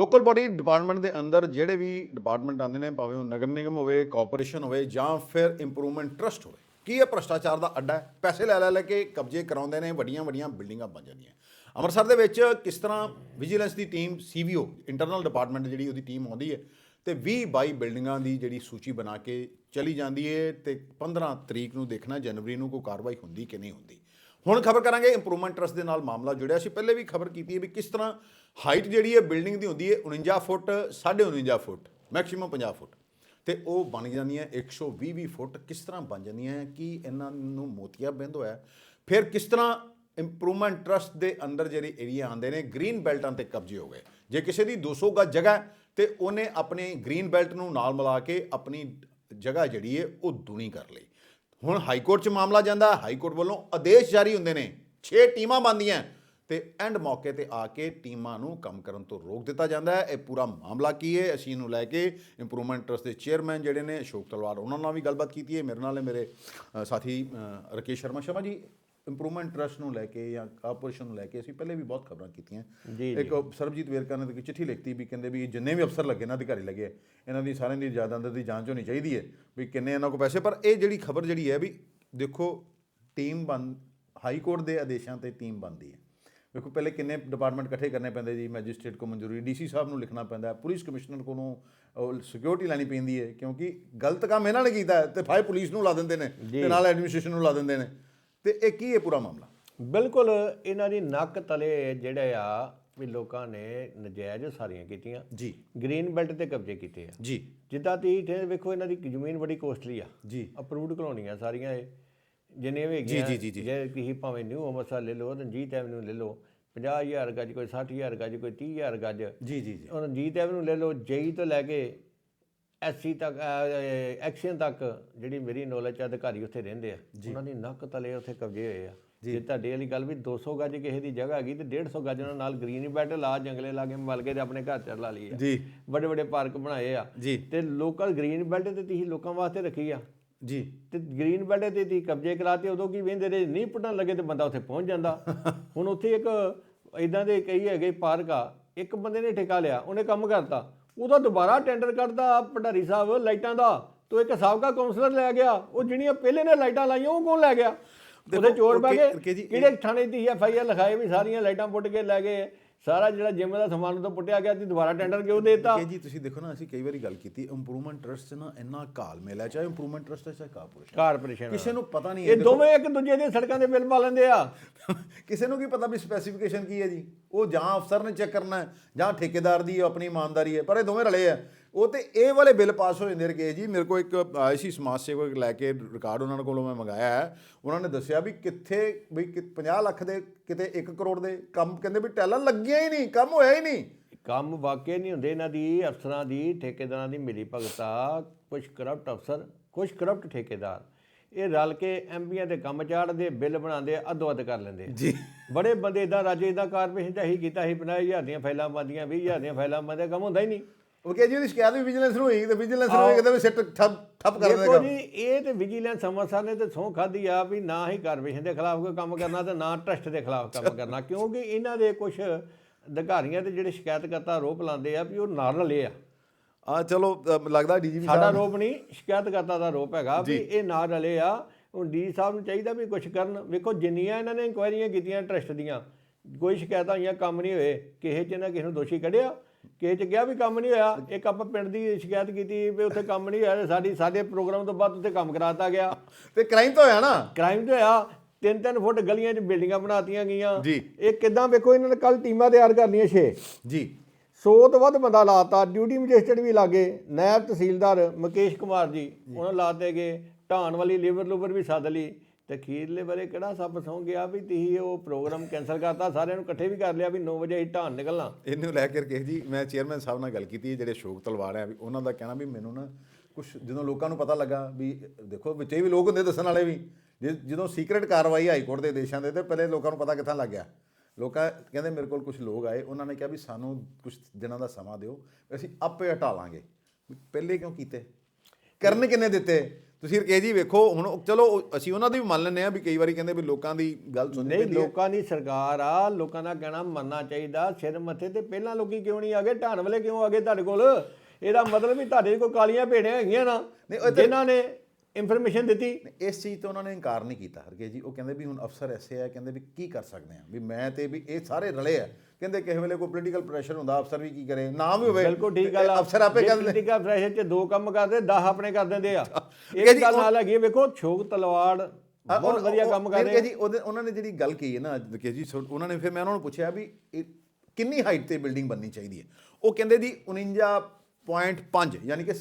Local body department ਦੇ ਅੰਦਰ ਜਿਹੜੇ ਵੀ ਡਿਪਾਰਟਮੈਂਟ ਆਉਂਦੇ ਨੇ, ਭਾਵੇਂ ਉਹ ਨਗਰ ਨਿਗਮ ਹੋਵੇ ਕਾਰਪੋਰੇਸ਼ਨ ਹੋਵੇ ਜਾਂ ਫਿਰ ਇੰਪਰੂਵਮੈਂਟ ਟਰਸਟ ਹੋਵੇ, ਕੀ ਇਹ ਭ੍ਰਸ਼ਟਾਚਾਰ ਦਾ ਅੱਡਾ ਹੈ? ਪੈਸੇ ਲੈ ਲੈ ਲੈ ਕੇ ਕਬਜ਼ੇ ਕਰਾਉਂਦੇ ਨੇ, ਵੱਡੀਆਂ ਵੱਡੀਆਂ ਬਿਲਡਿੰਗਾਂ ਬਣ ਜਾਂਦੀਆਂ। ਅੰਮ੍ਰਿਤਸਰ ਦੇ ਵਿੱਚ ਕਿਸ ਤਰ੍ਹਾਂ ਵਿਜੀਲੈਂਸ ਦੀ ਟੀਮ ਸੀਵੀਓ ਇੰਟਰਨਲ ਡਿਪਾਰਟਮੈਂਟ ਜਿਹੜੀ ਉਹਦੀ ਟੀਮ ਆਉਂਦੀ ਹੈ, ਤੇ 20 22 ਬਿਲਡਿੰਗਾਂ ਦੀ ਜਿਹੜੀ ਸੂਚੀ ਬਣਾ ਕੇ ਚਲੀ ਜਾਂਦੀ ਹੈ, ਤੇ 15 ਤਰੀਕ ਨੂੰ ਦੇਖਣਾ, ਜਨਵਰੀ ਨੂੰ ਕੋਈ ਕਾਰਵਾਈ ਹੁੰਦੀ ਕਿ ਨਹੀਂ ਹੁੰਦੀ। ਹੁਣ ਖਬਰ ਕਰਾਂਗੇ ਇੰਪਰੂਵਮੈਂਟ ਟਰਸਟ ਦੇ ਨਾਲ ਮਾਮਲਾ ਜੁੜਿਆ ਸੀ। ਪਹਿਲੇ ਵੀ ਖਬਰ ਕੀਤੀ ਹੈ ਵੀ ਕਿਸ ਤਰ੍ਹਾਂ ਹਾਈਟ ਜਿਹੜੀ ਹੈ ਬਿਲਡਿੰਗ ਦੀ ਹੁੰਦੀ ਹੈ 49 ਫੁੱਟ 49.5 ਫੁੱਟ ਮੈਕਸਿਮਮ 50 ਫੁੱਟ। ਤੇ ਉਹ ਬਣ ਜਾਂਦੀਆਂ 120 20 ਫੁੱਟ ਕਿਸ ਤਰ੍ਹਾਂ ਬਣ ਜਾਂਦੀਆਂ ਕਿ ਇਹਨਾਂ ਨੂੰ ਮੋਤੀਆ ਬਿੰਦ ਹੋਇਆ। ਫਿਰ ਕਿਸ ਤਰ੍ਹਾਂ ਇੰਪਰੂਵਮੈਂਟ ਟਰਸਟ ਦੇ ਅੰਦਰ ਜਿਹੜੇ ਏਰੀਆ ਆਉਂਦੇ ਨੇ ਗ੍ਰੀਨ ਬੈਲਟਾਂ ਤੇ ਕਬਜ਼ੇ ਹੋ ਗਏ। ਜੇ ਕਿਸੇ ਦੀ 200 ਗਜ ਜਗ੍ਹਾ ਹੈ, ਤੇ ਉਹਨੇ ਆਪਣੇ ਗ੍ਰੀਨ ਬੈਲਟ ਨੂੰ ਨਾਲ ਮਿਲਾ ਕੇ ਆਪਣੀ ਜਗ੍ਹਾ ਜਿਹੜੀ ਹੈ ਉਹ ਦੁਨੀ ਕਰ ਲਈ। ਹੁਣ ਹਾਈ ਕੋਰਟ 'ਚ ਮਾਮਲਾ ਜਾਂਦਾ ਹਾਈ ਕੋਰਟ ਵੱਲੋਂ ਆਦੇਸ਼ ਜਾਰੀ ਹੁੰਦੇ ਨੇ। 6 ਟੀਮਾਂ ਬਣਦੀਆਂ। ਤੇ ਐਂਡ ਮੌਕੇ ਤੇ ਆ ਕੇ ਟੀਮਾਂ ਨੂੰ ਕੰਮ ਕਰਨ ਤੋਂ ਰੋਕ ਦਿੱਤਾ ਜਾਂਦਾ ਹੈ। ਇਹ ਪੂਰਾ ਮਾਮਲਾ ਕੀ ਹੈ? ਅਸੀਂ ਇਹਨੂੰ ਲੈ ਕੇ ਇੰਪਰੂਵਮੈਂਟ ਟਰਸਟ ਦੇ ਚੇਅਰਮੈਨ ਜਿਹੜੇ ਨੇ ਅਸ਼ੋਕ ਤਲਵਾਰ ਉਹਨਾਂ ਨਾਲ ਵੀ ਗੱਲਬਾਤ ਕੀਤੀ ਹੈ। ਮੇਰੇ ਨਾਲ ਹੈ ਮੇਰੇ ਸਾਥੀ ਅ, ਰਕੇਸ਼ ਸ਼ਰਮਾ। ਸ਼ਰਮਾ ਜੀ ਇੰਪਰੂਵਮੈਂਟ ਟਰਸਟ ਨੂੰ ਲੈ ਕੇ ਜਾਂ ਕਾਰਪੋਰੇਸ਼ਨ ਨੂੰ ਲੈ ਕੇ ਅਸੀਂ ਪਹਿਲੇ ਵੀ ਬਹੁਤ ਖਬਰਾਂ ਕੀਤੀਆਂ। ਇੱਕ ਸਰਬਜੀਤ ਵੇਰਕਾ ਨੇ ਇੱਕ ਚਿੱਠੀ ਲਿਖਤੀ ਵੀ ਕਹਿੰਦੇ ਵੀ ਜਿੰਨੇ ਵੀ ਅਫਸਰ ਲੱਗੇ ਨਾ ਅਧਿਕਾਰੀ ਲੱਗੇ ਇਹਨਾਂ ਦੀ ਸਾਰਿਆਂ ਦੀ ਜਾਇਦਾਦ ਦੀ ਜਾਂਚ ਹੋਣੀ ਚਾਹੀਦੀ ਹੈ ਵੀ ਕਿੰਨੇ ਇਹਨਾਂ ਕੋਲ ਪੈਸੇ। ਪਰ ਇਹ ਜਿਹੜੀ ਖਬਰ ਜਿਹੜੀ ਹੈ ਵੀ ਦੇਖੋ ਟੀਮ ਬਣ ਹਾਈ ਕੋਰਟ ਦੇ ਆਦੇਸ਼ਾਂ ਤੇ ਟੀਮ ਬਣਦੀ ਹੈ। ਵੇਖੋ ਪਹਿਲੇ ਕਿੰਨੇ ਡਿਪਾਰਟਮੈਂਟ ਇਕੱਠੇ ਕਰਨੇ ਪੈਂਦੇ ਜੀ ਮੈਜਿਸਟ੍ਰੇਟ ਕੋ ਮਨਜ਼ੂਰੀ ਡੀਸੀ ਸਾਹਿਬ ਨੂੰ ਲਿਖਣਾ ਪੈਂਦਾ ਪੁਲਿਸ ਕਮਿਸ਼ਨਰ ਕੋਲੋਂ ਸਿਕਿਉਰਿਟੀ ਲੈਣੀ ਪੈਂਦੀ ਹੈ ਕਿਉਂਕਿ ਗਲਤ ਕੰਮ ਇਹਨਾਂ ਨੇ ਕੀਤਾ ਤੇ ਫਾਇਰ ਪੁਲਿਸ ਨੂੰ ਲਾ ਦਿੰਦੇ ਨੇ ਤੇ ਨਾਲ ਐਡਮਿਨਿਸਟ੍ਰੇਸ਼ਨ ਨੂੰ ਲਾ ਦਿੰਦੇ ਨੇ। ਤੇ ਇਹ ਕੀ ਹੈ ਪੂਰਾ ਮਾਮਲਾ? ਬਿਲਕੁਲ ਇਹਨਾਂ ਦੀ ਨੱਕ ਤਲੇ ਜਿਹੜੇ ਆ ਵੀ ਲੋਕਾਂ ਨੇ ਨਜਾਇਜ਼ ਸਾਰੀਆਂ ਕੀਤੀਆਂ। ਜੀ। ਗ੍ਰੀਨ ਬੈਲਟ ਤੇ ਕਬਜ਼ੇ ਕੀਤੇ ਆ। ਜੀ। ਜਿੱਦਾਂ ਤੀ ਇੱਥੇ ਵੇਖੋ ਇਹਨਾਂ ਦੀ ਜ਼ਮੀਨ ਬੜੀ ਕੋਸਟਲੀ ਆ। ਜੀ। ਅਪਰੂਵਡ ਕਲੋਨੀਆਂ ਸਾਰੀਆਂ ਇਹ। ਜਿੰਨੇ ਵੀ ਹੈਗੀਆਂ ਜੀ, ਜੀ, ਜੀ। ਜੇ ਤੁਸੀਂ ਭਾਵੇਂ ਨਿਊ ਅੰਮ੍ਰਿਤਸਰ ਲੈ ਲਓ ਰਣਜੀਤ ਐਵਨਿਊ ਲੈ ਲਓ 50000 ਗੱਜ ਕੋਈ 60000 ਗੱਜ ਕੋਈ 30000 ਗੱਜ ਜੀ ਜੀ ਜੀ। ਰਣਜੀਤ ਐਵਨਿਊ ਲੈ ਲਓ ਜੇਈ ਤੋਂ ਲੈ ਕੇ ਐਸਸੀ ਤੱਕ ਐਕਸ਼ਨ ਤੱਕ ਜਿਹੜੀ ਮੇਰੀ ਨੌਲੇਜ ਚ ਅਧਿਕਾਰੀ ਉੱਥੇ ਰਹਿੰਦੇ ਆ। ਉਹਨਾਂ ਦੀ ਨੱਕ ਤਲੇ ਉੱਥੇ ਕਬਜ਼ੇ ਹੋਏ ਆ। ਜੇ। ਤੁਹਾਡੇ ਵਾਲੀ ਗੱਲ ਵੀ 200 ਗੱਜ ਕਿਸੇ ਦੀ ਜਗ੍ਹਾ ਹੈਗੀ ਤੇ 150 ਗੱਜ ਉਹਨਾਂ ਨਾਲ ਗ੍ਰੀਨ ਬੈਲਟ ਲਾ ਜੰਗਲੇ ਲਾ ਕੇ ਮਲ ਕੇ ਤੇ ਆਪਣੇ ਘਰ ਚ ਲਾ ਲਈ ਆ। ਜੀ। ਵੱਡੇ ਵੱਡੇ ਪਾਰਕ ਬਣਾਏ ਆ। ਤੇ ਲੋਕਲ ਗ੍ਰੀਨ ਬੈਲਟ ਤੇ ਤੁਸੀਂ ਲੋਕਾਂ ਵਾਸਤੇ ਰੱਖੀ ਆ। ਜੀ। ਤੇ ਗ੍ਰੀਨ ਬੈਲਟ ਤੇ ਤੁਸੀਂ ਕਬਜ਼ੇ ਕਰਾਤੇ ਉਦੋਂ ਕੀ ਵੇਂਦੇ ਰਹੇ? ਨਹੀਂ ਪੁੱਟਣ ਲੱਗੇ ਤੇ ਬੰਦਾ ਉੱਥੇ ਪਹੁੰਚ ਜਾਂਦਾ। ਹੁਣ ਉੱਥੇ ਇੱਕ ਇਦਾਂ ਦੇ ਕਈ ਹੈਗੇ ਪਾਰਕ ਆ। ਇੱਕ ਬੰਦੇ ਨੇ ਠੇਕਾ ਲਿਆ ਉਹਨੇ ਕੰਮ ਕਰਤਾ। ਉਹਦਾ ਦੁਬਾਰਾ ਟੈਂਡਰ ਕੱਢਦਾ ਭੰਡਾਰੀ ਸਾਹਿਬ ਲਾਈਟਾਂ ਦਾ। ਤੋ ਇੱਕ ਸਾਬਕਾ ਕਾਉਂਸਲਰ ਲੈ ਗਿਆ ਉਹ ਜਿਹੜੀਆਂ ਪਹਿਲੇ ਨੇ ਲਾਈਟਾਂ ਲਾਈਆਂ ਉਹ ਕੌਣ ਲੈ ਗਿਆ? ਉਹਦੇ ਚੋਰ ਬਹਿ ਗਏ ਕਿਹੜੇ ਥਾਣੇ ਦੀ ਐਫ ਆਈ ਆਰ ਲਿਖਾਏ ਵੀ ਸਾਰੀਆਂ ਲਾਈਟਾਂ ਪੁੱਟ ਕੇ ਲੈ ਗਏ। ਸਾਰਾ ਜਿਹੜਾ ਜਿਮ ਦਾ ਸਮਾਨ ਉਹ ਤੋਂ ਪੁੱਟਿਆ ਗਿਆ ਤੇ ਦੁਬਾਰਾ ਟੈਂਡਰ ਕਿਉਂ ਦੇਤਾ? ਕਿ ਜੀ ਤੁਸੀਂ ਦੇਖੋ ਨਾ ਅਸੀਂ ਕਈ ਵਾਰੀ ਗੱਲ ਕੀਤੀ ਇੰਪਰੂਵਮੈਂਟ ਟਰਸਟ 'ਚ ਨਾ ਇੰਨਾ ਘਾਲ ਮੇਲਾ ਚਾਹੇ ਇੰਪਰੂਵਮੈਂਟ ਟਰਸਟ ਹੈ ਚਾਹੇ ਕਾਰਪੋਰੇਸ਼ਨ ਕਾਰਪੋਰੇਸ਼ਨ ਕਿਸੇ ਨੂੰ ਪਤਾ ਨਹੀਂ ਇਹ ਦੋਵੇਂ ਇੱਕ ਦੂਜੇ ਦੇ ਸੜਕਾਂ ਦੇ ਬਿੱਲ ਪਾ ਲੈਂਦੇ ਆ। ਕਿਸੇ ਨੂੰ ਕੀ ਪਤਾ ਵੀ ਸਪੈਸੀਫਿਕੇਸ਼ਨ ਕੀ ਹੈ ਜੀ? ਉਹ ਜਾਂ ਅਫਸਰ ਨੇ ਚੈੱਕ ਕਰਨਾ ਹੈ ਜਾਂ ਠੇਕੇਦਾਰ ਦੀ ਆਪਣੀ ਇਮਾਨਦਾਰੀ ਹੈ ਪਰ ਇਹ ਦੋਵੇਂ ਰਲੇ ਆ। ਉਹ ਤੇ ਇਹ ਵਾਲੇ ਬਿੱਲ ਪਾਸ ਹੋ ਜਾਂਦੇ ਰਕੇ ਜੀ। ਮੇਰੇ ਕੋਲ ਇੱਕ ਆਏ ਸੀ ਸਮਾਜ ਸੇਵਕ ਲੈ ਕੇ ਰਿਕਾਰਡ ਉਹਨਾਂ ਕੋਲੋਂ ਮੈਂ ਮੰਗਾਇਆ ਹੈ। ਉਹਨਾਂ ਨੇ ਦੱਸਿਆ ਵੀ ਕਿੱਥੇ ਵੀ ਕਿ 50 ਲੱਖ ਦੇ ਕਿਤੇ 1 ਕਰੋੜ ਦੇ ਕੰਮ ਕਹਿੰਦੇ ਵੀ ਟੈਲਾਂ ਲੱਗੀਆਂ ਹੀ ਨਹੀਂ ਕੰਮ ਹੋਇਆ ਹੀ ਨਹੀਂ। ਕੰਮ ਵਾਕਿਆ ਨਹੀਂ ਹੁੰਦੇ ਇਹਨਾਂ ਦੀ ਅਫਸਰਾਂ ਦੀ ਠੇਕੇਦਾਰਾਂ ਦੀ ਮਿਲੀ ਭਗਤਾ ਕੁਝ ਕਰਪਟ ਅਫਸਰ ਕੁਝ ਕਰਪਟ ਠੇਕੇਦਾਰ। ਇਹ ਰਲ ਕੇ ਐਮਪੀਆਂ ਦੇ ਕੰਮ ਚਾੜਦੇ ਬਿੱਲ ਬਣਾਉਂਦੇ ਅੱਧੋ ਅੱਧ ਕਰ ਲੈਂਦੇ। ਜੀ। ਬੜੇ ਬੰਦੇ ਇਦਾਂ ਰਾਜੇ ਦਾ ਕਾਰਪੋਰੇਸ਼ਨ ਚਾਹੀ ਕੀਤਾ ਸੀ 50000 ਦੀਆਂ ਫਾਈਲਾਂ ਬੰਦੀਆਂ 20000 ਦੀਆਂ ਫਾਈਲਾਂ ਬੰਦੇ ਕੰਮ ਹੁੰਦਾ ਹੀ ਨਹੀਂ। ਉਹ ਕਹੇ ਜੀ ਉਹਦੀ ਸ਼ਿਕਾਇਤ ਵੀ ਵਿਜੀਲੈਂਸ ਨੂੰ ਹੋਈ ਤੇ ਵਿਜੀਲੈਂਸ ਨੂੰ ਕਹਿੰਦੇ ਵੀ ਸਿੱਟ ਠੱਪ ਠੱਪ ਕਰ ਦੇਖੋ ਦੇਗਾ। ਜੀ ਇਹ ਤੇ ਵਿਜੀਲੈਂਸ ਅੰਮ੍ਰਿਤਸਰ ਨੇ ਤੇ ਸਹੁੰ ਖਾਧੀ ਆ ਵੀ ਨਾ ਹੀ ਕਾਰਪੋਰੇਸ਼ਨ ਦੇ ਖਿਲਾਫ ਕੋਈ ਕੰਮ ਕਰਨਾ ਤੇ ਨਾ ਟਰਸਟ ਦੇ ਖਿਲਾਫ ਕੰਮ ਕਰਨਾ ਕਿਉਂਕਿ ਇਹਨਾਂ ਦੇ ਕੁਝ ਅਧਿਕਾਰੀਆਂ ਤੇ ਜਿਹੜੇ ਸ਼ਿਕਾਇਤਕਰਤਾ ਆਰੋਪ ਲਾਉਂਦੇ ਆ ਵੀ ਉਹ ਨਾਲ ਰਲੇ ਆ। ਆ ਚਲੋ ਲੱਗਦਾ ਡੀਜੀਪੀ ਸਾਡਾ ਆਰੋਪ ਨਹੀਂ ਸ਼ਿਕਾਇਤਕਰਤਾ ਦਾ ਆਰੋਪ ਹੈਗਾ ਵੀ ਇਹ ਨਾਲ ਰਲੇ ਆ। ਹੁਣ ਡੀ ਸਾਹਿਬ ਨੂੰ ਚਾਹੀਦਾ ਵੀ ਕੁਝ ਕਰਨ। ਵੇਖੋ ਜਿੰਨੀਆਂ ਇਹਨਾਂ ਨੇ ਇਨਕੁਆਇਰੀਆਂ ਕੀਤੀਆਂ ਟਰਸਟ ਦੀਆਂ ਕੋਈ ਸ਼ਿਕਾਇਤਾਂ ਹੋਈਆਂ ਕੰਮ ਨਹੀਂ ਹੋਏ ਕਿਸੇ ਚ ਨਾ ਕਿਸੇ ਨੂੰ ਦੋਸ਼ੀ ਕੱਢਿਆ। ਕਿਸੇ ਚ ਗਿਆ ਵੀ ਕੰਮ ਨਹੀਂ ਹੋਇਆ ਇੱਕ ਆਪਾਂ ਪਿੰਡ ਦੀ ਸ਼ਿਕਾਇਤ ਕੀਤੀ ਵੀ ਉੱਥੇ ਕੰਮ ਨਹੀਂ ਹੋਇਆ ਸਾਡੀ ਸਾਡੇ ਪ੍ਰੋਗਰਾਮ ਤੋਂ ਬਾਅਦ ਉੱਥੇ ਕੰਮ ਕਰਾਤਾ ਗਿਆ। ਤੇ ਕ੍ਰਾਈਮ ਤਾਂ ਹੋਇਆ ਨਾ? ਕ੍ਰਾਈਮ ਤੇ ਹੋਇਆ ਤਿੰਨ ਤਿੰਨ ਫੁੱਟ ਗਲੀਆਂ 'ਚ ਬਿਲਡਿੰਗਾਂ ਬਣਾਤੀਆਂ ਗਈਆਂ। ਜੀ। ਇਹ ਕਿਦਾਂ ਵੇਖੋ ਇਹਨਾਂ ਨੇ ਕੱਲ ਟੀਮਾਂ ਤਿਆਰ ਕਰਨੀਆਂ 6 ਜੀ। 100 ਤੋਂ ਵੱਧ ਬੰਦਾ ਲਾਤਾ ਡਿਊਟੀ ਮੈਜਿਸਟਰੇਟ ਵੀ ਲਾਗੇ ਨਾਇਬ ਤਹਿਸੀਲਦਾਰ ਮੁਕੇਸ਼ ਕੁਮਾਰ ਜੀ ਉਹਨਾਂ ਲਾਤੇ ਗਏ ਢਾਣ ਵਾਲੀ ਲੇਬਰ ਲੂਬਰ ਵੀ ਸੱਦ ਲਈ। ਤੇ ਖੀਰਲੇ ਬਾਰੇ ਕਿਹੜਾ ਸੱਪ ਸੌਂ ਗਿਆ ਵੀ ਤੁਸੀਂ ਉਹ ਪ੍ਰੋਗਰਾਮ ਕੈਨਸਲ ਕਰਤਾ, ਸਾਰਿਆਂ ਨੂੰ ਇਕੱਠੇ ਵੀ ਕਰ ਲਿਆ ਵੀ 9 ਵਜੇ ਹੀ ਢਾਣ ਨਿਕਲਣਾ। ਇਹਨੂੰ ਲੈ ਕੇ ਕਿਹਾ ਜੀ, ਮੈਂ ਚੇਅਰਮੈਨ ਸਾਹਿਬ ਨਾਲ ਗੱਲ ਕੀਤੀ ਜਿਹੜੇ ਅਸ਼ੋਕ ਤਲਵਾਰ ਆ ਵੀ ਉਹਨਾਂ ਦਾ ਕਹਿਣਾ ਵੀ ਮੈਨੂੰ ਨਾ ਕੁਝ ਜਦੋਂ ਲੋਕਾਂ ਨੂੰ ਪਤਾ ਲੱਗਾ ਵੀ ਦੇਖੋ, ਵਿੱਚੇ ਵੀ ਲੋਕ ਹੁੰਦੇ ਦੱਸਣ ਵਾਲੇ ਵੀ, ਜੇ- ਜਦੋਂ ਸੀਕ੍ਰੀਟ ਕਾਰਵਾਈ ਹਾਈ ਕੋਰਟ ਦੇ ਦੇਸ਼ਾਂ ਦੇ, ਤੇ ਪਹਿਲੇ ਲੋਕਾਂ ਨੂੰ ਪਤਾ ਕਿੱਥਾਂ ਲੱਗ ਗਿਆ। ਲੋਕਾਂ ਕਹਿੰਦੇ ਮੇਰੇ ਕੋਲ ਕੁਝ ਲੋਕ ਆਏ, ਉਹਨਾਂ ਨੇ ਕਿਹਾ ਵੀ ਸਾਨੂੰ ਕੁਝ ਦਿਨਾਂ ਦਾ ਸਮਾਂ ਦਿਓ, ਅਸੀਂ ਆਪੇ ਹਟਾ ਲਾਂਗੇ। ਵੀ ਪਹਿਲੇ ਕਿਉਂ ਕੀਤੇ? ਕਰਨ ਕਿੰਨੇ ਦਿੱਤੇ? ਤੁਸੀਂ ਰਕੇ ਜੀ ਵੇਖੋ ਹੁਣ ਚਲੋ ਅਸੀਂ ਉਹਨਾਂ ਦੀ ਵੀ ਮੰਨ ਲੈਂਦੇ ਆ ਵੀ ਕਈ ਵਾਰੀ ਕਹਿੰਦੇ ਵੀ ਲੋਕਾਂ ਦੀ ਗੱਲ ਸੁਣਨੀ ਨਹੀਂ ਲੋਕਾਂ ਦੀ ਸਰਕਾਰ ਆ ਲੋਕਾਂ ਦਾ ਕਹਿਣਾ ਮੰਨਣਾ ਚਾਹੀਦਾ ਸਿਰ ਮੱਥੇ ਤੇ ਪਹਿਲਾਂ ਲੋਕੀ ਕਿਉਂ ਨਹੀਂ ਆ ਗਏ? ਢਾਣ ਵਾਲੇ ਕਿਉਂ ਆ ਗਏ ਤੁਹਾਡੇ ਕੋਲ? ਇਹਦਾ ਮਤਲਬ ਵੀ ਤੁਹਾਡੇ ਕੋਲ ਕਾਲੀਆਂ ਭੇੜਾਂ ਹੈਗੀਆਂ ਨਾ ਜਿਨ੍ਹਾਂ ਨੇ ਇਨਫੋਰਮੇਸ਼ਨ ਦਿੱਤੀ। ਇਸ ਚੀਜ਼ ਤੋਂ ਉਹਨਾਂ ਨੇ ਇਨਕਾਰ ਨਹੀਂ ਕੀਤਾ ਹਰਕੇ ਜੀ। ਉਹ ਕਹਿੰਦੇ ਵੀ ਹੁਣ ਅਫਸਰ ਐਸੇ ਆ ਕਹਿੰਦੇ ਵੀ ਕੀ ਕਰ ਸਕਦੇ ਆ ਵੀ ਮੈਂ ਤੇ ਵੀ ਇਹ ਸਾਰੇ ਰਲੇ ਆ। ਕਹਿੰਦੇ ਕਿਸੇ ਵੇਲੇ ਕੋਈ ਪੋਲੀਟੀਕਲ ਪ੍ਰੈਸ਼ਰ ਹੁੰਦਾ ਅਫਸਰ ਵੀ ਕੀ ਕਰੇ? ਨਾ ਵੀ ਹੋਵੇ। ਬਿਲਕੁਲ ਠੀਕ ਗੱਲ ਅਫਸਰ ਆਪੇ ਕਹਿੰਦੇ ਪੋਲੀਟੀਕਲ ਪ੍ਰੈਸ਼ਰ 'ਚ ਦੋ ਕੰਮ ਕਰਦੇ 10 ਆਪਣੇ ਕਰ ਦਿੰਦੇ ਆ। ਠੀਕ ਹੈ। ਇੱਕ ਜੀ, ਗੱਲ ਨਾਲ ਹੈਗੀ ਵੇਖੋ ਛੋਕ ਤਲਵਾੜ ਬਹੁਤ ਵਧੀਆ ਕੰਮ ਕਰ ਰਹੇ ਜੀ ਉਹਦੇ ਉਹਨਾਂ ਨੇ ਜਿਹੜੀ ਗੱਲ ਕਹੀ ਹੈ ਨਾ ਰਕੇ ਜੀ ਉਹਨਾਂ ਨੇ ਫਿਰ ਮੈਂ ਉਹਨਾਂ ਨੂੰ ਪੁੱਛਿਆ ਵੀ ਇਹ ਕਿੰਨੀ ਹਾਈਟ ਤੇ ਬਿਲਡਿੰਗ ਬਣਨੀ ਚਾਹੀਦੀ ਹੈ? ਉਹ ਕਹਿੰਦੇ ਜੀ 49.5 ਯਾਨੀ ਕਿ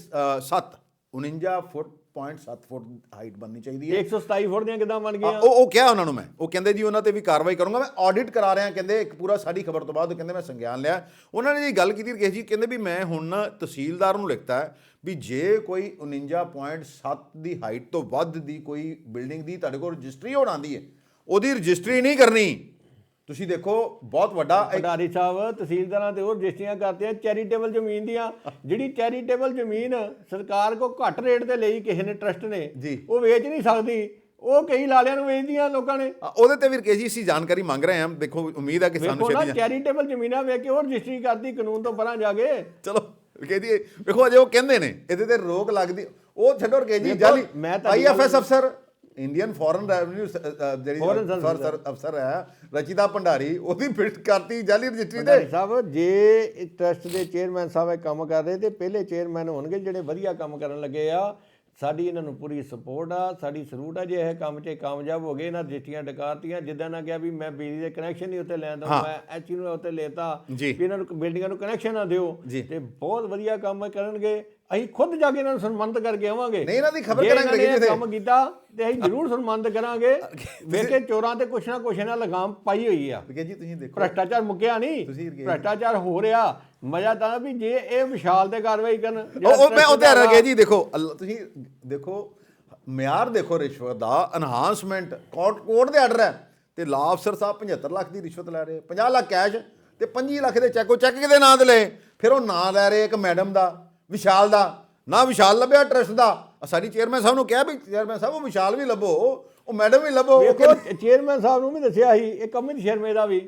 7 49 ਫੁੱਟ 0.7 ਫੁੱਟ ਹਾਈਟ ਬਣਨੀ ਚਾਹੀਦੀ ਹੈ। 127 ਫੁੱਟ ਦੀਆਂ ਕਿਦਾਂ ਬਣ ਗਈਆਂ? ਉਹ ਉਹ ਕਿਹਾ ਉਹਨਾਂ ਨੂੰ ਮੈਂ। ਉਹ ਕਹਿੰਦੇ ਜੀ ਉਹਨਾਂ ਤੇ ਵੀ ਕਾਰਵਾਈ ਕਰੂੰਗਾ। ਮੈਂ ਆਡਿਟ ਕਰਾ ਰਿਹਾ ਕਹਿੰਦੇ ਇੱਕ ਪੂਰਾ ਸਾਡੀ ਖਬਰ ਤੋਂ ਬਾਅਦ ਕਹਿੰਦੇ ਮੈਂ ਸੰਗਿਆਨ ਲਿਆ। ਉਹਨਾਂ ਨੇ ਜੀ ਗੱਲ ਕੀਤੀ ਕਿ ਜੀ ਕਹਿੰਦੇ ਵੀ ਮੈਂ ਹੁਣ ਤਹਿਸੀਲਦਾਰ ਨੂੰ ਲਿਖਤਾ ਵੀ ਜੇ ਕੋਈ 49.7 ਦੀ ਹਾਈਟ ਤੋਂ ਵੱਧ ਦੀ ਕੋਈ ਬਿਲਡਿੰਗ ਦੀ ਤੁਹਾਡੇ ਕੋਲ ਰਜਿਸਟਰੀ ਹੋਣ ਆਉਂਦੀ ਹੈ ਉਹਦੀ ਰਜਿਸਟਰੀ ਨਹੀਂ ਕਰਨੀ। ਤੁਸੀਂ ਦੇਖੋ ਬਹੁਤ ਵੱਡਾ ਭੰਡਾਰੀ ਸਾਹਿਬ ਤਹਿਸੀਲਦਾਰਾਂ ਤੇ ਹੋਰ ਰਜਿਸਟਰੀਆਂ ਕਰਦੇ ਆ ਚੈਰੀਟੇਬਲ ਜ਼ਮੀਨ ਦੀਆਂ। ਜਿਹੜੀ ਚੈਰੀਟੇਬਲ ਜ਼ਮੀਨ ਸਰਕਾਰ ਕੋ ਘੱਟ ਰੇਟ ਤੇ ਲਈ ਕਿਸੇ ਨੇ ਟਰਸਟ ਨੇ। ਉਹ ਵੇਚ ਨਹੀਂ ਸਕਦੀ। ਉਹ ਕਈ ਲਾਲਿਆਂ ਨੂੰ ਵੇਚਦੀਆਂ ਲੋਕਾਂ ਨੇ। ਉਹਦੇ ਤੇ ਵੀ ਰਕੇਸ਼ ਜੀ ਅਸੀਂ ਜਾਣਕਾਰੀ ਮੰਗ ਰਹੇ ਹਾਂ। ਦੇਖੋ ਉਮੀਦ ਹੈ ਕਿ ਸਾਨੂੰ ਛੇਤੀ ਚੈਰੀਟੇਬਲ ਜ਼ਮੀਨਾਂ ਵੇਚ ਕੇ ਉਹ ਰਜਿਸਟਰੀ ਕਰਦੀ ਕਾਨੂੰਨ ਤੋਂ ਪਰਾਂ ਜਾ ਕੇ। ਚਲੋ ਜੀ ਵੇਖੋ ਅਜੇ ਉਹ ਕਹਿੰਦੇ ਨੇ ਇਹਦੇ ਤੇ ਰੋਕ ਲੱਗਦੀ ਉਹ ਛੱਡੋ ਰਕੇਸ਼ ਜੀ ਜਾਲੀ ਆਈਐਫਐਸ ਅਫਸਰ ਇੰਡੀਅਨ ਫੋਰਨ ਰੈਵਨਿਊ ਜਿਹੜੀ ਅਫਸਰ ਅਫਸਰ ਹੈ ਰਚਿਤਾ ਭੰਡਾਰੀ ਉਹਦੀ ਫਿਟ ਕਰਤੀ ਜਾਲੀ ਰਜਿਸਟਰੀ ਤੇ ਸਾਹਿਬ ਜੇ ਟਰਸਟ ਦੇ ਚੇਅਰਮੈਨ ਸਾਹਿਬ ਇਹ ਕੰਮ ਕਰ ਰਹੇ ਤੇ ਪਹਿਲੇ ਚੇਅਰਮੈਨ ਹੋਣਗੇ ਜਿਹੜੇ ਵਧੀਆ ਕੰਮ ਕਰਨ ਲੱਗੇ ਆ ਸਾਡੀ ਇਹਨਾਂ ਨੂੰ ਪੂਰੀ ਸਪੋਰਟ ਆ ਸਾਡੀ ਸਲੂਟ ਆ ਜੇ ਇਹ ਕੰਮ 'ਚ ਕਾਮਯਾਬ ਹੋ ਗਏ ਇਹਨਾਂ ਰਜਿਸਟਰੀਆਂ ਡਕਾਤੀਆਂ ਜਿੱਦਾਂ ਨਾ ਕਿਹਾ ਵੀ ਮੈਂ ਬਿਜਲੀ ਦੇ ਕਨੈਕਸ਼ਨ ਹੀ ਉੱਤੇ ਲੈਣ ਦਊਂ ਮੈਂ ਐਚਯੂ ਨੂੰ ਉੱਤੇ ਲੈਤਾ। ਵੀ ਇਹਨਾਂ ਨੂੰ ਬਿਲਡਿੰਗਾਂ ਨੂੰ ਕਨੈਕਸ਼ਨ ਨਾ ਦਿਓ। ਤੇ ਬਹੁਤ ਵਧੀਆ ਕੰਮ ਕਰਨਗੇ ਅਸੀਂ ਖੁਦ ਜਾ ਕੇ ਇਹਨਾਂ ਨੂੰ ਸਨਮਾਨਿਤ ਕਰਕੇ ਆਵਾਂਗੇ। ਨਹੀਂ, ਇਹਨਾਂ ਦੀ ਖਬਰ ਕਰਾਂਗੇ ਕਿਤੇ। ਕੰਮ ਕੀਤਾ ਤੇ ਅਸੀਂ ਜ਼ਰੂਰ ਸਨਮਾਨਿਤ ਕਰਾਂਗੇ। ਵੇਖੇ ਚੋਰਾਂ ਤੇ ਕੁਛ ਨਾ ਕੁਛ ਇਹਨਾਂ ਲਗਾਮ ਪਾਈ ਹੋਈ ਆ। ਜੀ ਤੁਸੀਂ ਦੇਖੋ। ਭ੍ਰਸ਼ਟਾਚਾਰ ਮੁੱਕਿਆ ਨਹੀਂ। ਭ੍ਰਸ਼ਟਾਚਾਰ ਹੋ ਰਿਹਾ। ਮਜ਼ਾ ਤਾਂ ਵੀ ਜੇ ਇਹ ਵਿਸ਼ਾਲ ਤੇ ਕਾਰਵਾਈ ਕਰਨ ਉਹ ਮੈਂ ਉਹਦੇ ਭ੍ਰਸ਼ਟਾਚਾਰ ਰਗੇ ਜੀ ਦੇਖੋ ਤੁਸੀਂ ਦੇਖੋ ਮਿਆਰ ਦੇਖੋ ਰਿਸ਼ਵਤ ਦਾ ਐਨਹਾਂਸਮੈਂਟ ਕੋਰਟ ਕੋਰਟ ਦੇ ਆਰਡਰ ਹੈ। ਤੇ ਲਾ ਅਫਸਰ ਸਾਹਿਬ 75 ਲੱਖ ਦੀ ਰਿਸ਼ਵਤ ਲੈ ਰਹੇ 50 ਲੱਖ ਕੈਸ਼ ਤੇ 25 ਲੱਖ ਦੇ ਚੈੱਕ ਉਹ ਚੈੱਕ ਕਿਹਦੇ ਨਾਂ ਤੇ ਲਏ? ਫਿਰ ਉਹ ਨਾਂ ਲੈ ਰਹੇ ਇੱਕ ਮੈਡਮ ਦਾ। ਵਿਸ਼ਾਲ ਦਾ ਨਾ ਵਿਸ਼ਾਲ ਲੱਭਿਆ ਟਰਸਟ ਦਾ। ਸਾਡੀ ਚੇਅਰਮੈਨ ਸਾਹਿਬ ਨੂੰ ਕਿਹਾ ਵੀ ਚੇਅਰਮੈਨ ਸਾਹਿਬ ਉਹ ਵਿਸ਼ਾਲ ਵੀ ਲੱਭੋ ਉਹ ਮੈਡਮ ਵੀ ਲੱਭੋ ਚੇਅਰਮੈਨ ਸਾਹਿਬ ਨੂੰ ਵੀ ਦੱਸਿਆ ਸੀ ਇੱਕ ਅਮਿਤ ਸ਼ਰਮੇ ਦਾ ਵੀ।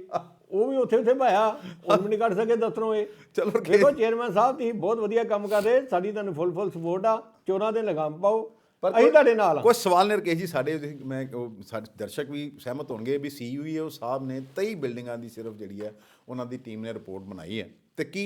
ਉਹ ਵੀ ਉੱਥੇ ਉੱਥੇ ਭਾਇਆ ਉਹ ਵੀ ਨਹੀਂ ਕੱਢ ਸਕੇ ਦਫ਼ਤਰੋਂ ਇਹ। ਚਲੋ ਵੇਖੋ ਚੇਅਰਮੈਨ ਸਾਹਿਬ ਤੁਸੀਂ ਬਹੁਤ ਵਧੀਆ ਕੰਮ ਕਰ ਰਹੇ ਸਾਡੀ ਤੁਹਾਨੂੰ ਫੁੱਲ ਫੁੱਲ ਸਪੋਰਟ ਆ ਚੋਰਾਂ ਦੇ ਲਗਾਮ ਪਾਓ। ਪਰ ਅਸੀਂ ਤੁਹਾਡੇ ਨਾਲ ਆ। ਸਵਾਲ ਨੇ ਰਕੇਸ਼ ਜੀ ਸਾਡੇ ਮੈਂ ਸਾਡੇ ਦਰਸ਼ਕ ਵੀ ਸਹਿਮਤ ਹੋਣਗੇ ਵੀ ਸੀਯੂਈਓ ਸਾਹਿਬ ਨੇ 23 ਬਿਲਡਿੰਗਾਂ ਦੀ ਸਿਰਫ ਜਿਹੜੀ ਹੈ ਉਹਨਾਂ ਦੀ ਟੀਮ ਨੇ ਰਿਪੋਰਟ ਬਣਾਈ ਹੈ। ਤੇ ਕੀ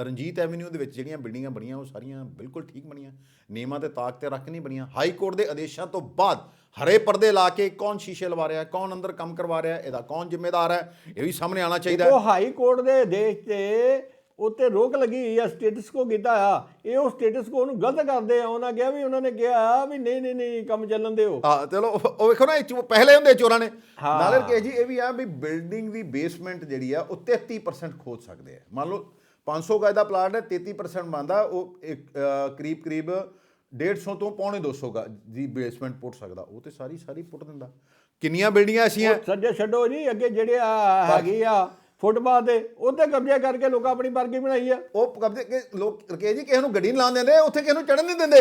ਰਣਜੀਤ ਐਵਨਿਊ ਦੇ ਵਿੱਚ ਜਿਹੜੀਆਂ ਬਿਲਡਿੰਗਾਂ ਬਣੀਆਂ ਉਹ ਸਾਰੀਆਂ ਬਿਲਕੁਲ ਠੀਕ ਬਣੀਆਂ। ਨਿਯਮਾਂ ਤੇ ਤਾਕ ਤੇ ਰੱਖ ਨਹੀਂ ਬਣੀਆਂ। ਹਾਈ ਕੋਰਟ ਦੇ ਆਦੇਸ਼ਾਂ ਤੋਂ ਬਾਅਦ ਹਰੇ ਪਰਦੇ ਲਾ ਕੇ ਕੌਣ ਸ਼ੀਸ਼ੇ ਲਵਾ ਰਿਹਾ ਕੌਣ ਅੰਦਰ ਕੰਮ ਕਰਵਾ ਰਿਹਾ ਇਹਦਾ ਕੌਣ ਜ਼ਿੰਮੇਦਾਰ ਹੈ ਇਹ ਵੀ ਸਾਹਮਣੇ ਆਉਣਾ ਚਾਹੀਦਾ। ਹੈ ਉਹ ਹਾਈ ਕੋਰਟ ਦੇ ਦੇਸ਼ ਤੇ ਉੱਤੇ ਰੋਕ ਲੱਗੀ ਹੋਈ ਆ ਸਟੇਟਸ ਕੋ ਕੀਤਾ ਆ। ਇਹ ਉਹ ਸਟੇਟਸ ਕੋ ਨੂੰ ਗਲਤ ਕਰਦੇ ਆ। ਉਹਨਾਂ ਕਿਹਾ ਵੀ ਉਹਨਾਂ ਨੇ ਕਿਹਾ ਵੀ ਨਹੀਂ ਨਹੀਂ ਨਹੀਂ ਕੰਮ ਚੱਲਣ ਦਿਓ। ਹਾਂ ਚਲੋ ਉਹ ਵੇਖੋ ਨਾ ਇਹ ਪਹਿਲੇ ਹੁੰਦੇ ਚੋਰਾਂ ਨੇ। ਨਾਲੇ ਰਕੇਸ਼ ਜੀ ਇਹ ਵੀ ਆ ਵੀ ਬਿਲਡਿੰਗ ਦੀ ਬੇਸਮੈਂਟ ਜਿਹੜੀ ਆ ਉਹ 33% ਖੋਦ ਸਕਦੇ ਆ। ਮੰਨ ਲਓ 500 ਗਜ ਦਾ ਪਲਾਟ ਹੈ 33% ਬਣਦਾ ਉਹ ਕਰੀਬ ਕਰੀਬ 150 ਤੋਂ ਪੌਣੇ 200 ਗਜ ਦੀ ਬੇਸਮੈਂਟ ਪੁੱਟ ਸਕਦਾ ਉਹ ਤੇ ਸਾਰੀ ਸਾਰੀ ਪੁੱਟ ਦਿੰਦਾ। ਕਿੰਨੀਆਂ ਬਿਲਡਿੰਗਾਂ ਐਸੀਆਂ? ਸੱਜੇ ਛੱਡੋ ਜੀ ਅੱਗੇ ਜਿਹੜੇ ਆ ਹੈਗੀ ਆ ਫੁੱਟਪਾਥ ਤੇ ਉੱਥੇ ਕਬਜ਼ੇ ਕਰਕੇ ਲੋਕਾਂ ਆਪਣੀ ਪਾਰਕਿੰਗ ਬਣਾਈ ਆ। ਉਹ ਕਬਜ਼ੇ ਕੇ ਲੋਕ ਰਕੇ ਜੀ ਕਿਸੇ ਨੂੰ ਗੱਡੀ ਨਹੀਂ ਲਾਉਣ ਦਿੰਦੇ ਉੱਥੇ ਕਿਸੇ ਨੂੰ ਚੜਨ ਨਹੀਂ ਦਿੰਦੇ।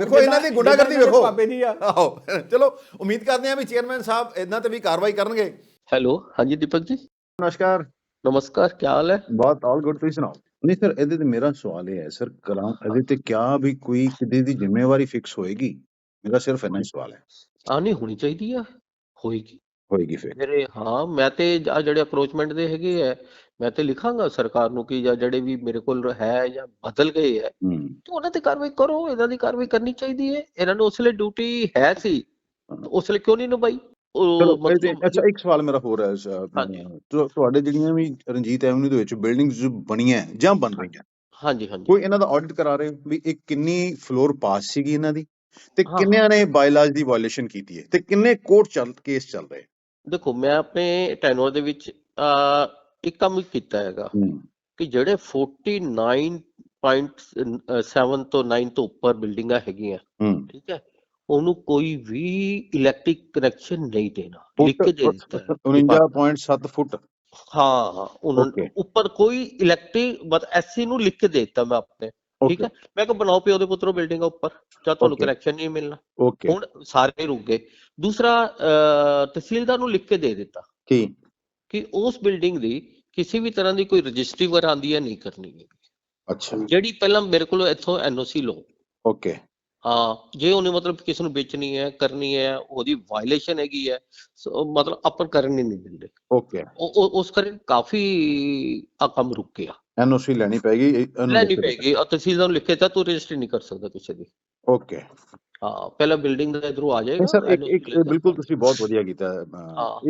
ਵੇਖੋ ਇਹਨਾਂ ਦੀ ਗੁੰਡਾਗਰਦੀ ਵੇਖੋ। ਪਾਪੇ ਦੀ ਆ। ਆਹੋ ਚਲੋ ਉਮੀਦ ਕਰਦੇ ਆ ਵੀ ਚੇਅਰਮੈਨ ਸਾਹਿਬ ਇਹਨਾਂ ਤੇ ਵੀ ਕਾਰਵਾਈ ਕਰਨਗੇ। ਹੈਲੋ ਹਾਂਜੀ ਦੀਪਕ ਜੀ। ਨਮਸਕਾਰ। ਨਮਸਕਾਰ ਕੀ ਹਾਲ ਹੈ ਬਹੁਤ ਆਲ ਗੁੱਡ ਤੁਸੀਂ ਸੁਣਾਓ ਨਹੀਂ ਸਰ ਇਹਦੇ ਤੇ ਮੇਰਾ ਸਵਾਲ ਇਹ ਹੈ ਸਰ ਕਲਾਮ ਇਹਦੇ ਤੇ ਕਿਆ ਵੀ ਕੋਈ ਕਿਤੇ ਦੀ ਜ਼ਿੰਮੇਵਾਰੀ ਫਿਕਸ ਹੋਏਗੀ ਮੇਰਾ ਸਿਰਫ ਇੰਨਾ ਹੀ ਸਵਾਲ ਹੈ ਆ ਨਹੀਂ ਹੋਣੀ ਚਾਹੀਦੀ ਆ ਹੋਏਗੀ ਹੋਏਗੀ ਫਿਰ ਮੇਰੇ ਹਾਂ ਮੈਂ ਤੇ ਆ ਜਿਹੜੇ ਅਪਰੋਚਮੈਂਟ ਦੇ ਹੈਗੇ ਐ ਮੈਂ ਤੇ ਲਿਖਾਂਗਾ ਸਰਕਾਰ ਨੂੰ ਕਿ ਜਾਂ ਜਿਹੜੇ ਵੀ ਮੇਰੇ ਕੋਲ ਹੈ ਜਾਂ ਬਦਲ ਗਏ ਐ ਤੇ ਉਹਨਾਂ ਤੇ ਕਾਰਵਾਈ ਕਰੋ ਇਹਨਾਂ ਦੀ ਕਾਰਵਾਈ ਕਰਨੀ ਚਾਹੀਦੀ ਐ ਇਹਨਾਂ ਨੂੰ ਉਸ ਲਈ ਡਿਊਟੀ ਹੈ ਸੀ ਉਸ ਲਈ ਕਿਉਂ ਨਹੀਂ ਨਿਭਾਈ ਉਹ ਮਤਲਬ ਅੱਛਾ ਇੱਕ ਸਵਾਲ ਮੇਰਾ ਹੋਰ ਹੈ ਤੁਹਾਡੇ ਜਿਹੜੀਆਂ ਵੀ ਰਣਜੀਤ ਐਵਨਿਊ ਦੇ ਵਿੱਚ ਬਿਲਡਿੰਗਸ ਬਣੀਆਂ ਜਾਂ ਬਣ ਰਹੀਆਂ ਹਾਂਜੀ ਹਾਂਜੀ। ਕੋਈ ਇਹਨਾਂ ਦਾ ਆਡਿਟ ਕਰਾ ਰਹੇ ਵੀ ਇਹ ਕਿੰਨੀ ਫਲੋਰ ਪਾਸ ਸੀਗੀ ਇਹਨਾਂ ਦੀ? ਤੇ ਕਿੰਨਿਆਂ ਨੇ ਬਾਇਲਾਜ ਦੀ ਵਾਇਓਲੇਸ਼ਨ ਕੀਤੀ ਹੈ? ਤੇ ਕਿੰਨੇ ਕੋਰਟ ਚੱਲ ਕੇਸ ਚੱਲ ਰਹੇ? ਦੇਖੋ ਮੈਂ ਆਪਣੇ ਟੈਨੋਰ ਦੇ ਵਿੱਚ ਆ ਇੱਕ ਕੰਮ ਕੀਤਾ ਹੈਗਾ ਕਿ ਜਿਹੜੇ 49.7 ਤੋਂ 9 ਤੋਂ ਉੱਪਰ ਬਿਲਡਿੰਗਾਂ ਹੈਗੀਆਂ ਠੀਕ ਹੈ? ਉਹਨੂੰ ਕੋਈ ਵੀ ਇਲੈਕਟ੍ਰਿਕ ਕਨੈਕਸ਼ਨ ਨਹੀਂ ਦੇਣਾ। ਲਿਖ ਕੇ ਦੇ ਦਿੱਤਾ। ਹੈ 49.7 ਫੁੱਟ। ਹਾਂ ਹਾਂ ਉਹਨਾਂ ਉੱਪਰ ਕੋਈ ਇਲੈਕਟ੍ਰਿਕ ਬਸ ਐਸੀ ਨੂੰ ਲਿਖ ਕੇ ਦੇ ਦਿੱਤਾ ਮੈਂ ਆਪਣੇ ਠੀਕ ਹੈ? ਮੈਂ ਕਿਹਾ ਬਣਾਓ ਪਿਓ ਦੇ ਪੁੱਤਰੋ ਬਿਲਡਿੰਗਾਂ ਉੱਪਰ ਜਾਂ ਤੁਹਾਨੂੰ. ਕਨੈਕਸ਼ਨ ਨਹੀਂ ਮਿਲਣਾ। ਹੁਣ ਸਾਰੇ ਰੁਕ ਗਏ। ਦੂਸਰਾ ਤਹਿਸੀਲਦਾਰ ਨੂੰ ਲਿਖ ਕੇ ਦੇ ਦਿੱਤਾ। ਕੀ? ਕਿ ਉਸ ਬਿਲਡਿੰਗ ਦੀ ਕਿਸੇ ਵੀ ਤਰ੍ਹਾਂ ਦੀ ਕੋਈ ਰਜਿਸਟਰੀ ਵਰਾਂਦੀ ਹੈ ਨਹੀਂ ਕਰਨੀ ਹੈ ਅੱਛਾ। ਜਿਹੜੀ ਪਹਿਲਾਂ ਮੇਰੇ ਕੋਲ ਇੱਥੋਂ ਐਨਓਸੀ ਲਓ। ਓਕੇ ਹਾਂ ਜੇ ਉਹਨੇ ਮਤਲਬ ਕਿਸੇ ਨੂੰ ਵੇਚਣੀ ਹੈ ਕਰਨੀ ਹੈ ਉਹਦੀ ਵਾਇਲੇਸ਼ਨ ਹੈਗੀ ਹੈ ਸੋ ਮਤਲਬ ਆਪਾਂ ਕਰਨ ਹੀ ਨਹੀਂ ਦਿੰਦੇ। ਓਕੇ ਉਸ ਕਰਕੇ ਕਾਫੀ ਆ ਕੰਮ ਰੁਕ ਗਿਆ ਐਨਓਸੀ ਲੈਣੀ ਪੈਗੀ ਲੈਣੀ ਪਏਗੀ ਔਰ ਤਹਿਸੀਲਦਾਰ ਨੂੰ ਲਿਖੇ ਤਾਂ ਤੂੰ ਰਜਿਸਟਰੀ ਨਹੀਂ ਕਰ ਸਕਦਾ ਕਿਸੇ ਦੀ। ਓਕੇ ਹਾਂ ਪਹਿਲਾਂ ਬਿਲਡਿੰਗ ਦਾ ਇਧਰੋਂ ਆ ਜਾਏਗਾ ਸਰ ਇੱਕ ਇੱਕ ਬਿਲਕੁਲ। ਤੁਸੀਂ ਬਹੁਤ ਵਧੀਆ ਕੀਤਾ।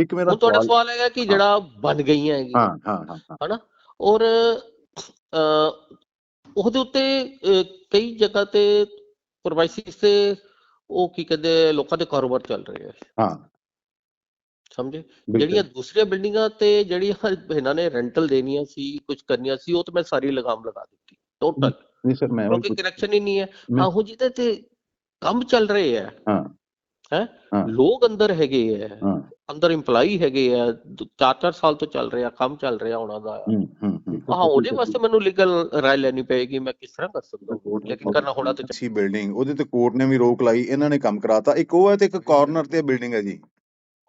ਇੱਕ ਮੇਰਾ ਤੁਹਾਡਾ ਸਵਾਲ ਹੈਗਾ ਕਿ ਜਿਹੜਾ ਬਣ ਗਈਆਂ ਹੈਗੀਆਂ। ਹਾਂ ਹਾਂ ਹਾਂ ਹਨਾ? ਔਰ ਉਹਦੇ ਉੱਤੇ ਕਈ ਜਗ੍ਹਾ ਤੇ ਪ੍ਰਵਾਸੀਸ ਤੇ ਉਹ ਕੀ ਕਹਿੰਦੇ ਲੋਕਾਂ ਦੇ ਕਾਰੋਬਾਰ ਚੱਲ ਰਹੇ ਆ। ਹਾਂ। ਸਮਝੇ। ਜਿਹੜੀਆਂ ਦੂਸਰੀਆਂ ਬਿਲਡਿੰਗਾਂ ਤੇ ਜਿਹੜੀਆਂ ਇਹਨਾਂ ਨੇ ਰੈਂਟਲ ਦੇਣੀਆਂ ਸੀ ਕੁਝ ਕਰਨੀਆਂ ਸੀ ਉਹ ਤੇ ਮੈਂ ਸਾਰੀ ਲਗਾਮ ਲਗਾ ਦਿੱਤੀ ਟੋਟਲ ਨਹੀਂ ਸਰ ਮੈਂ ਕਿਉਂਕਿ ਕਨੈਕਸ਼ਨ ਹੀ ਨਹੀਂ ਹੈ। ਮੈਂ- ਹਾਂ ਉਹ ਜਿਹਦੇ ਤੇ ਕੰਮ ਚੱਲ ਰਹੇ ਆ। ਹਾਂ। ਹੈ। ਲੋਕ ਅੰਦਰ ਹੈਗੇ ਆ। ਹਾਂ। ਅੰਦਰ EMPLOYE ਹੈਗੇ ਆ। 4-4 ਸਾਲ ਤੋਂ ਚੱਲ ਰਿਹਾ ਕੰਮ ਚੱਲ ਰਿਹਾ ਉਹਨਾਂ ਦਾ। ਹਾਂ ਉਹਦੇ ਵਾਸਤੇ ਮੈਨੂੰ ਲੀਗਲ ਰਾਏ ਲੈਣੀ ਪਏਗੀ ਮੈਂ ਕਿਸ ਤਰ੍ਹਾਂ ਕਰ ਸਕਦਾ? ਲੇਕਿਨ ਕਰਨਾ ਹੋਣਾ ਤੇ ਸੀ ਬਿਲਡਿੰਗ ਉਹਦੇ ਤੇ ਕੋਰਟ ਨੇ ਵੀ ਰੋਕ ਲਾਈ ਇਹਨਾਂ ਨੇ ਕੰਮ ਕਰਾਤਾ। ਇੱਕ ਉਹ ਹੈ ਤੇ ਇੱਕ ਕਾਰਨਰ ਤੇ ਬਿਲਡਿੰਗ ਹੈ ਜੀ।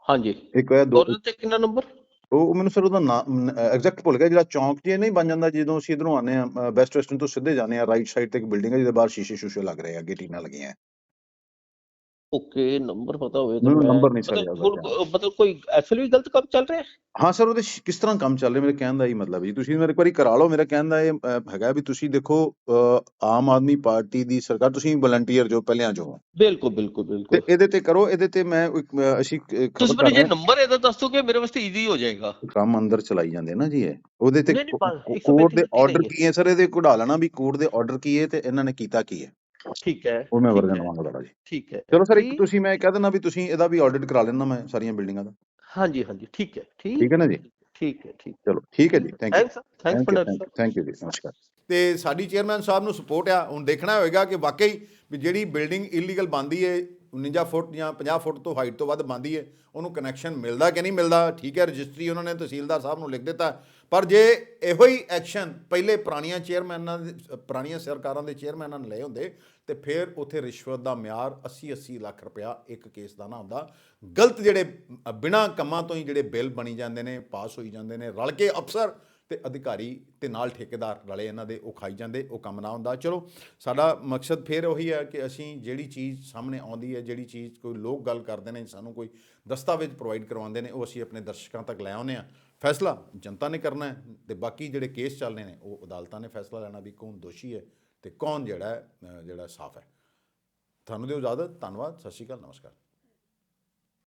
ਹਾਂਜੀ। ਇੱਕ ਹੈ ਦੋ ਤੇ ਕਿੰਨਾ ਨੰਬਰ ਉਹ ਮੈਨੂੰ ਸਰ ਉਹਦਾ ਨਾਮ ਐਗਜ਼ੈਕਟ ਭੁੱਲ ਗਿਆ ਜਿਹੜਾ ਚੌਂਕ ਜੇ ਨਹੀਂ ਬਣ ਜਾਂਦਾ ਜਦੋਂ ਅਸੀਂ ਇਧਰੋਂ ਆਨੇ ਆ ਵੈਸਟ ਵੈਸਟਰਨ ਤੋਂ ਸਿੱਧੇ ਜਾਂਦੇ ਆ ਰਾਈਟ ਸਾਈਡ ਤੇ ਇੱਕ ਬਿਲਡਿੰਗ ਹੈ ਜਿਹਦੇ ਬਾਹਰ ਸ਼ੀਸ਼ੇ ਸ਼ੂਸ਼ੇ ਲੱਗ ਰਹੇ ਆ ਅੱਗੇ ਟੀਨਾਂ ਲੱਗੀਆਂ। ਓਕੇ ਨੰਬਰ ਪਤਾ ਹੋਵੇ ਤਾਂ ਮੈਨੂੰ number ਨਹੀਂ ਸਰ ਮਤਲਬ ਯਾਦ ਕੋਈ ਐਕਚੁਅਲੀ ਵੀ ਗਲਤ ਕੰਮ ਚੱਲ ਰਿਹਾ? ਹੈ ਸਰ ਉਹਦੇ ਕਿਸ ਤਰ੍ਹਾਂ ਕੰਮ ਚੱਲ ਰਿਹਾ? ਮੇਰੇ ਕਹਿਣ ਦਾ ਹੀ ਮਤਲਬ ਜੀ। ਤੁਸੀਂ ਮੇਰੇ ਇੱਕ ਵਾਰੀ ਕਰਾ ਲਓ। ਮੇਰਾ ਕਹਿਣ ਦਾ ਇਹ ਹੈਗਾ ਵੀ ਤੁਸੀਂ ਦੇਖੋ ਆਮ ਆਦਮੀ ਪਾਰਟੀ ਦੀ ਸਰਕਾਰ ਤੁਸੀਂ ਵਲੰਟੀਅਰ ਜੋ ਪਹਿਲਿਆਂ ਜੋ। ਹੋ। ਬਿਲਕੁਲ ਬਿਲਕੁਲ। ਤੇ ਬਿਲਕੁਲ ਇਹਦੇ ਤੇ ਕਰੋ ਇਹਦੇ ਤੇ ਮੈਂ ਅਸੀਂ ਤੁਸੀਂ ਮੈਨੂੰ ਜੇ ਨੰਬਰ ਇਹਦਾ ਦੱਸ ਦੋਗੇ ਮੇਰੇ ਵਾਸਤੇ ਈਜ਼ੀ ਹੋ ਜਾਏਗਾ। ਕੰਮ ਅੰਦਰ ਚਲਾਈ ਜਾਂਦੇ ਨਾ ਜੀ ਇਹ। ਉਹਦੇ ਤੇ ਕੋਰਟ ਦੇ ਆਰਡਰ। ਕੀ ਹੈ? ਸਰ ਇਹਦੇ ਕਢਾ ਲੈਣਾ ਵੀ ਕੋਰਟ ਦੇ ਆਰਡਰ ਕੀ ਹੈ ਤੇ ਇਹਨਾਂ ਨੇ ਕੀਤਾ ਕੀ ਹੈ? ਠੀਕ ਹੈ ਉਹ ਮੈਂ ਵਰਜਨ ਤੁਹਾਡਾ ਜੀ। ਠੀਕ ਹੈ ਚਲੋ ਸਰ ਇੱਕ ਤੁਸੀਂ ਮੈਂ ਕਹਿ ਦਿੰਦਾ ਵੀ ਤੁਸੀਂ ਇਹਦਾ ਵੀ ਆਡਿਟ ਕਰਾ ਲੈਣਾ ਮੈਂ ਸਾਰੀਆਂ ਬਿਲਡਿੰਗਾਂ ਦਾ। ਹਾਂਜੀ ਹਾਂਜੀ ਠੀਕ ਹੈ ਠੀਕ ਠੀਕ ਹੈ ਨਾ ਜੀ? ਠੀਕ ਹੈ ਠੀਕ ਚਲੋ ਠੀਕ ਹੈ ਜੀ thank you thanks thanks thank Pandit you thank you ਜੀ ਨਮਸਕਾਰ। ਤੇ ਸਾਡੀ ਚੇਅਰਮੈਨ ਸਾਹਿਬ ਨੂੰ ਸਪੋਰਟ ਆ। ਹੁਣ ਦੇਖਣਾ ਹੋਏਗਾ ਕਿ ਵਾਕਈ ਵੀ ਜਿਹੜੀ ਬਿਲਡਿੰਗ ਇਲੀਗਲ ਬੰਦੀ ਹੈ 49 ਫੁੱਟ ਜਾਂ 50 ਫੁੱਟ ਤੋਂ ਹਾਈਟ ਤੋਂ ਵੱਧ ਬੰਦੀ ਹੈ ਉਹਨੂੰ ਕਨੈਕਸ਼ਨ ਮਿਲਦਾ ਕਿ ਨਹੀਂ ਮਿਲਦਾ? ਠੀਕ ਹੈ ਰਜਿਸਟਰੀ ਉਹਨਾਂ ਨੇ ਤਹਿਸੀਲਦਾਰ ਸਾਹਿਬ ਨੂੰ ਲਿਖ ਦਿੱਤਾ। ਪਰ ਜੇ ਇਹੋ ਹੀ ਐਕਸ਼ਨ ਪਹਿਲੇ ਪੁਰਾਣੀਆਂ ਚੇਅਰਮੈਨਾਂ ਦੇ ਪੁਰਾਣੀਆਂ ਸਰਕਾਰਾਂ ਦੇ ਚੇਅਰਮੈਨਾਂ ਨੇ ਲਏ ਹੁੰਦੇ ਤੇ ਫਿਰ ਉੱਥੇ ਰਿਸ਼ਵਤ ਦਾ ਮਿਆਰ 80 80 ਲੱਖ ਰੁਪਇਆ ਇੱਕ ਕੇਸ ਦਾ ਨਾ ਹੁੰਦਾ। ਗਲਤ ਜਿਹੜੇ ਅ, ਬਿਨਾਂ ਕੰਮਾਂ ਤੋਂ ਹੀ ਜਿਹੜੇ ਬਿੱਲ ਬਣੀ ਜਾਂਦੇ ਨੇ ਪਾਸ ਹੋਈ ਜਾਂਦੇ ਨੇ ਰਲ ਕੇ ਅਫਸਰ ਤੇ ਅਧਿਕਾਰੀ ਤੇ ਨਾਲ ਠੇਕੇਦਾਰ ਰਲੇ ਇਹਨਾਂ ਦੇ, ਉਹ ਖਾਈ ਜਾਂਦੇ, ਉਹ ਕੰਮ ਨਾ ਹੁੰਦਾ। ਚਲੋ, ਸਾਡਾ ਮਕਸਦ ਫਿਰ ਉਹੀ ਹੈ ਕਿ ਅਸੀਂ ਜਿਹੜੀ ਚੀਜ਼ ਸਾਹਮਣੇ ਆਉਂਦੀ ਹੈ, ਜਿਹੜੀ ਚੀਜ਼ ਕੋਈ ਲੋਕ ਗੱਲ ਕਰਦੇ ਨੇ, ਸਾਨੂੰ ਕੋਈ ਦਸਤਾਵੇਜ਼ ਪ੍ਰੋਵਾਈਡ ਕਰਵਾਉਂਦੇ ਨੇ, ਉਹ ਅਸੀਂ ਆਪਣੇ ਦਰਸ਼ਕਾਂ ਤੱਕ ਲੈ ਆਉਂਦੇ ਆ ਫੈਸਲਾ ਜਨਤਾ ਨੇ ਕਰਨਾ ਹੈ ਤੇ ਬਾਕੀ ਜਿਹੜੇ ਕੇਸ ਚੱਲਨੇ ਨੇ, ਉਹ ਅਦਾਲਤਾਂ ਨੇ ਫੈਸਲਾ ਲੈਣਾ ਵੀ ਕੌਣ ਦੋਸ਼ੀ ਹੈ ਤੇ ਕੌਣ ਜਿਹੜਾ ਜਿਹੜਾ ਸਾਫ਼ ਹੈ। ਤੁਹਾਨੂੰ ਦਿਓ ਇਜਾਜ਼ਤ, ਧੰਨਵਾਦ, ਸਤਿ ਸ਼੍ਰੀ ਅਕਾਲ, ਨਮਸਕਾਰ।